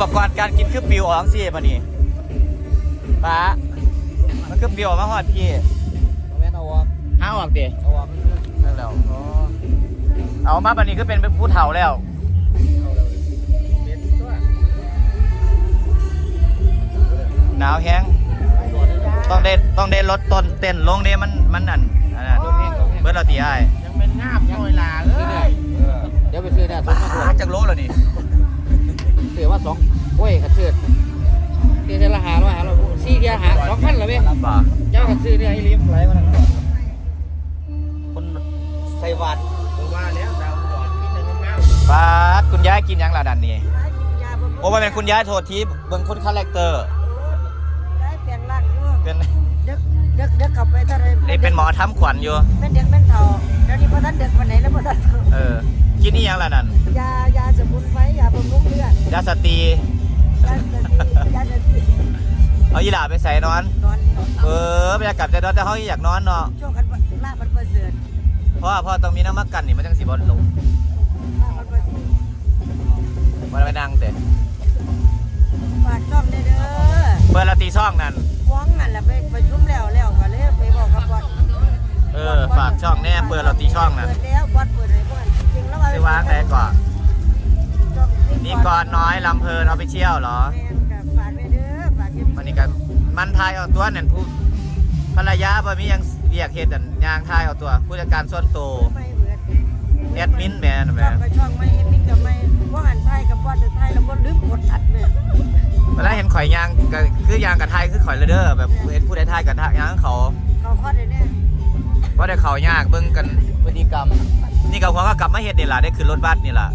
ปกรณ์การกินคือปิวออกสิมานี่ป้ามันคือปิวออกมาหอดพี่เอาแม่นเอาออกห้าออกดิเอาออกนั่นแล้วอ๋อเอามาบันนี้คือเป็นผู้เฒ่าแล้วเอาเลยเป็นตัวหนาวแห้งต้องได้ต้องได้ลดต้นเต้นลงเด้มันมันนั่นอันนั้นเบิร์ดเราตีไอ้ายยังเป็นงามยังเวลาเอ้ยเดี๋ยวไปซื้อเนี่ยซื้อมาด่วนจากโลแล้วนี่ซื้อว่าสอง โอ้ยขัดซื้อเดี๋ยวจะละหาร้อยหาร้อยสี่เดียวหาสองพันละเว้ยบ่าเจ้าขัดซื้อเนี่ยไอ้ลิมไหลมาแล้วคนใส่วัดว่าแล้วดาวดอดมีแต่งามป้าดคุณยายกินหยังล่ะดันนี่โอ้มันเป็นคุณยายโทษทีเบิ่งคุณคาแรคเตอร์ได้เปลี่ยนร่างอยู่เป็นเด็กเด็กเด็กกลับไปเท่าไรนี่เป็นหมอทำขวัญอยู่เป็นเด็กเป็นเฒ่าเดี๋ยวนี้พอท่านเด็กวันไหนแล้วพอท่านเฒ่าเออกินนี่ยังล่ะนั่นยายาสมุนไพรยาบำรุงเลือดยาสต รียาสติยาสติเอาอีหล่าไปใส่นอน นอนเออไปกลับจะนอนแต่ห้องอยากนอนเนาะช่วงกันลาบันประเสริฐเพราะว่าพ่อต้องมีน้ำมักกันนี่มันจังสิบอลลงลาบันประเสริฐมันไปนั่งเตะฝากช่องได้เด้อเปิดละตีช่องนั่นฟ้องนั่นแหละไปประชุมแล้วแล้วก็เลยไปบอกกับบอสเออฝากช่องแน่เปิดละตีช่องนั่นเปิดแล้วบอสเปิดเลยบอสจริงแล้วไปวางไหนก่อนช่อง นี่ก่อนน้อยลำเพลินออฟฟิเชียลเหรอ แม่นกับฝากไว้เด้อฝากเก็บวันนี้กันมันทายเอาตัวนั่นผู้ภรรยาบ่มีหยังเรียกเฮ็ดอันยางทายเอาตัว ผู้จัดการส่วนตัวไม่เบิดแอดมินแม่นช่แม่องก็ช่องไม่เอ็มมิดกับไม่พวกหันไทยกับบอสไทยแล้วก็ลืมกดอัดเลยเวลาเห็นข่อยยางก็คือยางกับไทยคือข่อยเลยเด้อแบบเห็นผู้ใดทายกับทายยางเขาเขาคอดเลยเนี่ยว่าได้เขายากเบิ่งกันพฤติกรรม นี่กับหัวก็กลับมาเฮ็ดนี่ล่ะได้ขึ้นรถบัสนี่ล่ะ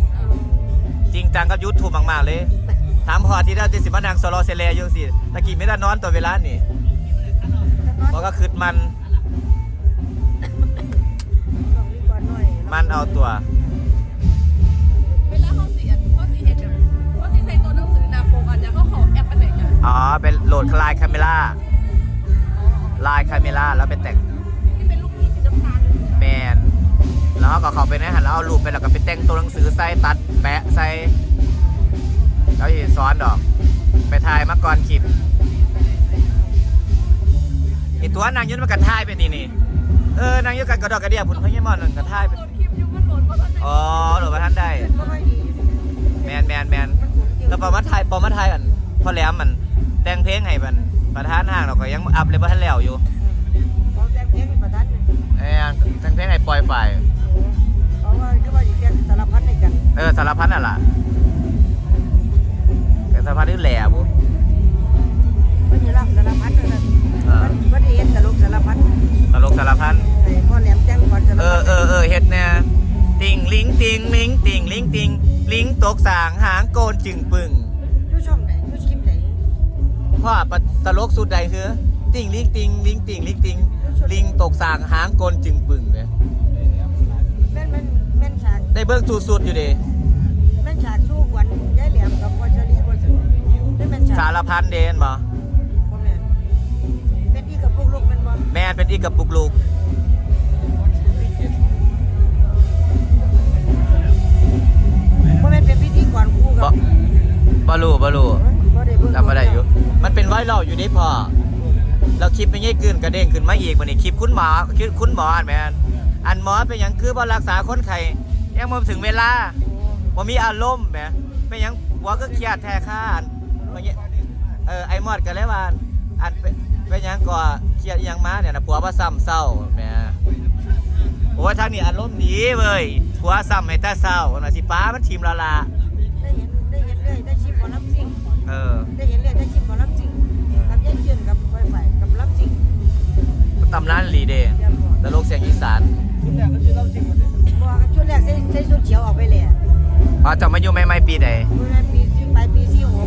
จริงจังกับยูทูบมาก ๆ เลย ถามพอที่ได้ที่สิมานั่งโซโลเซเลอยู่สิตะกี้ไม่ได้นอนตัวเวลานี่บอกก็คืดมันต้องรีบก่อนหน่อยมันเอาตัวเวลาเขาเสียเขาสีเห็ดเนี่ยเขาสีใส่ตัวหนังสือหนาปกอันเนี้ยเขาขอแอปอันไหนเนี่ยอ๋อ เป็นโหลดไลน์คาเมล่าไลน์คาเมล่าแล้วไปแต่ง แล้วก็เขาไปในหันแล้วเอารูปไปแล้วก็ไปแต่งตัวหนังสือใส่ตัดแปะใส่แล้วอีซ้อนดอก ไปถ่ายมาก่อนคลิปไอตัวนางยุทธมันกระท่ายไปนี่นี่เออนางยุทธกันกระดอกกระเดียผุนพญามอนนั่นกระท่ายไปโหลดคลิปอยู่มันโหลดมาตอนไหนอ๋อโหลดมาท่านได้ก็ไม่ดีแมนแมนแมนแล้วพอมาถ่ายพอมาถ่ายอันพอแหลมมันแต่งเพลงให้มันประธานห้างเราก็ยังอัพเลยว่าท่านแล้วอยู่เขาแต่งเพลงให้ประธานเนี่ยเอ้ยแต่งเพลงให้ปล่อยฝ่าย เออสารพัดน่ะล่ะแต่สารพัดนี่แหล่บุไม่ใช่รักสารพัดเลยนะมันมันเห็นตลกสารพัดตลกสารพัดไอ้พ่อแหลมแจ้งก่อนสารเอพัอดเออเออเฮ็ดแน่ติงลิงติงลิงติงลิงติงลิงตกสางหางโกนจึงปึงยูช่องไหนยูคลิปไหนพ่อปะตลกสุดใดคือติงลิงติงลิงติงลิงติงลิงตกสางหางโกนจึง เบิ่งสุดๆอยู่เดิแม่นฉากสู้ขวัญยายแหลมกับพ่อชลีพ่อสุดนี่แม่นฉากสารพันเดนบ่พ่อแม่นเป็นที่กับพวกลูกแม่นบ่แม่นเป็นอีกกับปุกลูกพ่อแม่นเป็นพิธีก่อนครูบ่กับบ่รู้บ่รู้บ่ได้เบิ่งจำบ่ได้อยู่ มันเป็นไวรัลอยู่นี่พ่อแล้วคลิปไม่ใช่กึนกระเด้งขึ้นมาอีกวันนี้คลิปคุณหมอคลิปคุณหมออันแม่นอันหมอเป็นหยังคือบ่รักษาคนไข้ ยังบ่ถึงเวลาบ่มีอารมณ์แหมเป็นหยังหัวก็เครียดแท้ค่าอันว่าเงี้ยเออไอ้มอดก็เลยว่าอันเป็นเป็นหยังก็เครียดอีหยังมาเนี่ยนะผัวบ่ซ้ำเศร้าแหมโอ้ยทางนี้อารมณ์ดีเว้ยผัวซ้ำให้แต่เศร้าว่าสิป้ามันทีมละละได้เห็นได้เห็นเรื่อยได้ชิมหมอลำซิ่งเออได้เห็นเรื่อยได้ชิมหมอลำซิ่งกับยายเจือนกับไฟไฟกับลำซิ่งตำนานลีเดเรียบร้อยตลกเสียงอีสานชุดแรกก็ชื่อเล่าจริงหมดเลย บ่ครับชุดแรกใส่ใส่ชุดเขียวออกไปเลยอ๋อจะมาอยู่ใหม่ๆปีใดชุดนั้นปีปลายปี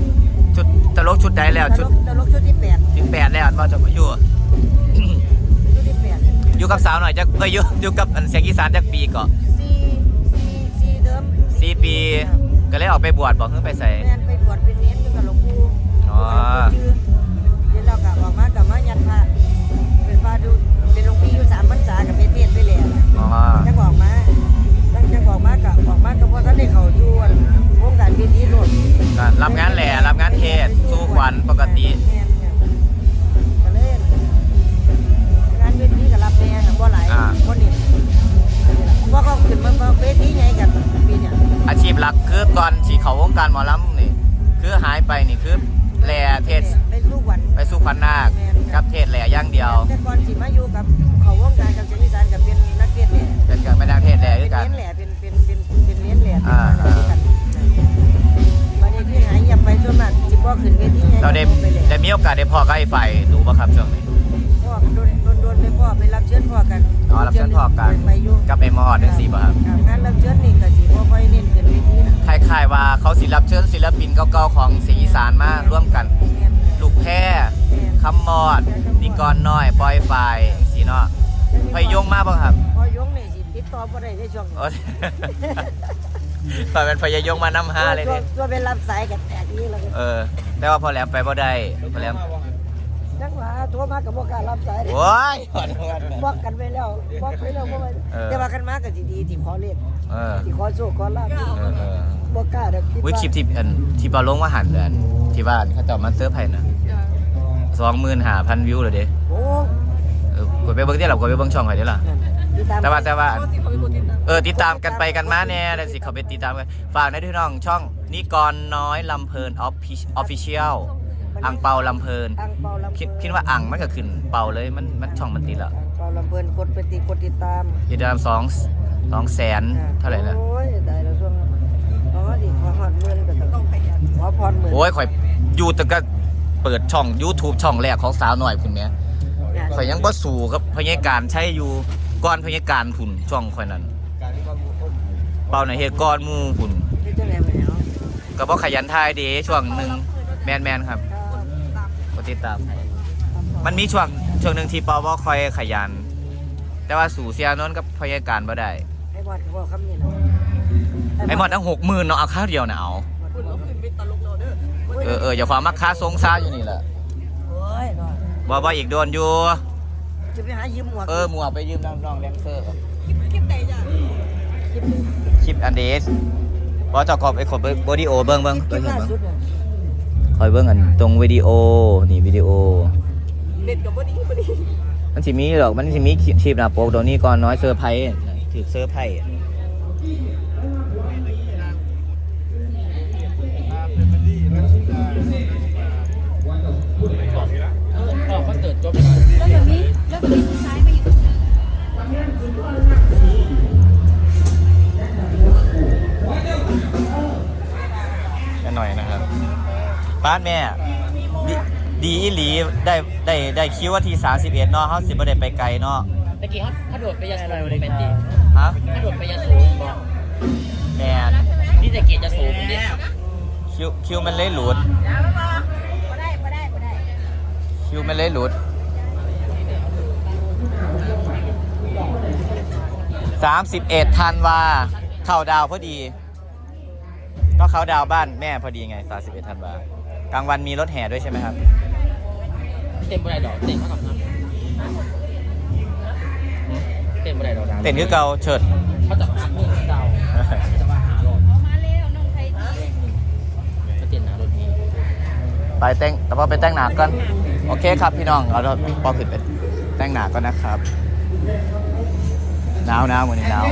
46ชุดตลกชุดใดแล้วตชุลดกตลกชุดที่8ชุดแปดแล้วมาจะมาอยู่ ชุดที่8อยู่กับสาวหน่อยจักเอ้ยอยู่อยู่กับอันเสียงอีสานจักปีก็สี่สี่สี่เดิมสี่ปี ก็เลยออกไปบวชบอกเพิ่งไปใส่ แม่นไปบวชเป็นเน้นอยู่กับหลวงปู่อ๋อชื่อ การหมอลำนี่คือหายไปนี่คือแหล่เทศไปสู้วันไปสู้พันนาคกับเทศแหล่อย่างเดียวแต่ก่อนสิมาอยู่กับเขาวงการกับเสียงอีสานกับเป็นนักเทศน์แหล่เป็นกับแม่นางเทศแหล่เป็ด้วยกันนเลี้ยนแหล่เป็นเป็นเป็นเป็นเลี้ยนแหล่เป็นอ่าอะไรด้วยกันวันนี้ที่หายเงียบไปส่วนมากสิบ่ขึ้นเวทีไงเราได้ไปเลยได้มีโอกาสได้พอกับไอ้ไฟดู กับไอ้มอดจังซี่ป่ะครับครับงานรับเชิญนี่ก็สิบ่ค่อยเน้นขึ้นเวทีนะคล้ายๆว่าเขาศิลปเชิญศิลปินเก่าๆของสีอีสานมาร่วมกัน แม่นลูกแพร่คำมอดนิกรน้อยปล่อยไฟสีเนาะพยงมาบ้างครับพอยงนี่สิติดต่อบ่ได้ในช่วงนี้โอ้ยพอเป็นพยยงมานำห้าเลยตัวเนี่ยตัวเป็นรับสายกันแตกนี้แล้วก็เออ แต่ว่าพอแหลมไปบ่ได้พอแหลม จังหวะโทรมากับบ่กล้ารับสายเด้โอ้ยบอกกันไปแล้วบอกไปแล้วบ่ไปเออแต่ว่ากันมาก็สิดีที่ขอเลขเออที่ขอโชคขอลาภเออเออบ่กล้าดอกคิดวิว่าคลิปที่อันที่เปาลงว่าหันเดือนที่บ้านเขาเจะมาเซิร์ฟไผ่นะสองหมื่นห้าพันวิวเลยเด้โอ้เออกดไปเบิ่งที่หลับกดไปเบิ่งช่องไผ่ได้ล่ะ ติดตามแต่ว่าแต่ว่าพ่อสิเขาเป็นคนติดตามเออติดตามกันไปกันมาแน่แต่สิเขาไปติดตามกัน ฝากในที่น้องช่องนิกรน้อยลำเพลินออฟออฟฟิเชียล อังเปาลำเพลินอังเปาลำคิดคิดว่าอังมันก็ขึ้นเป่าเลยมันมันช่องมันติดแล้วอังเปาลำเพิ่นกดไปติดกดติดตามติดตามสองสองแสนเท่าไหร่ละโอ้ยได้แล้วช่วงอ๋อดิขอฮอดหมื่นก็ต้องต้องขยันขอพรหมื่นโอ้ยข่อยอยู่แต่ก็เปิดช่อง YouTube ช่องแรกของสาวหน่อยคุณแม่ข่อยยังบ่สู่กับพยาการใช้อยู่ก่อนพยาการคุณช่องข่อยนั้นเป่าในเหตุก่อนหมู่คุณที่จังได๋บ่แล้วก็บ่ขยันทายเด้ช่วงหนึงแมนแมนๆครับครับกด ติดตามให้มันมีช่วงช่วงหนึงที่เป่าบ่ค่อยขยัน แต่ว่าสู่เสียนนท์กับพยาการบ่ได้ ไอ้บอดก็บอกคำนี้นะไอ้หมดทั้ง60,000เนาะเอาค่าเดียวน่ะเอาคุณก็ขึ้นเป็นตลกเราเด้อเออเอออย่าความมักค่าทรงซ่าอยู่นี่แหละโอ้ยบอดบ่บ่อีกโดนอยู่ จะไปหายืมหมวกเออหมวกไปยืมน้องๆแดนเซอร์คลิปคลิปไหนจ้ะคลิปนี้คลิปอันเดสบอจะกอบไอ้ขอบวิดีโอเบิ้งเบิ้งคลิเบิ้งปล่าเบิ้งสุดน่ะ คอยเบิ้งอันตรงวิดีโอนี่วิดีโอเด็ดกับบ่ดีบ่ดีมันสิมีหรอกมันสิมีคลิปหนะโปกตัวนี้ก่อนน้อยเซอร์ไพรส์ถือเซอร์ไพรส์ก็คอนเสิร์ตจบแล้วแบบนี้แล้วแบบนี้ผู้ชายมาอยู่ตรงนี้ ป้านแม่ดีดีอีหลีได้ได้ได้คิวว่าที31เนาะเฮาสิบ่ได้ไปไกลเนาะตะกี้เขาถ้าโดดไปยาสูบเป็นดิฮะถ้าโดดไปยาสูบบอกแมนนี่ตะเกียบยาสูบดิคิวคิวมันเลยหลุดบ่ได้บ่ได้บ่ได้คิวมันเลยหลุด31ธันวาเข้าดาวพอดี ก็เขาดาวบ้านแม่พอดีไง31ธันวา กลางวันมีรถแห่ด้วยใช่ไหมครับ เต็มบ่ได้ดอกเต็มเท่ากับน้ำเต็มบ่ได้ดอกดังเต้นคือเกาเฉิด เขาจะมาเมื่อเก่าจะมาหาลมเอามาแล้วน้องไทยดีก็เต็มหนารถนี้ไปแต่งแต่ว่าไปแต่งหนาก่อนโอเคครับพี่น้องเราพี่ปอขึ้นไปแต่งหนาก่อนนะครับหนาวหนาววันนี้หนาว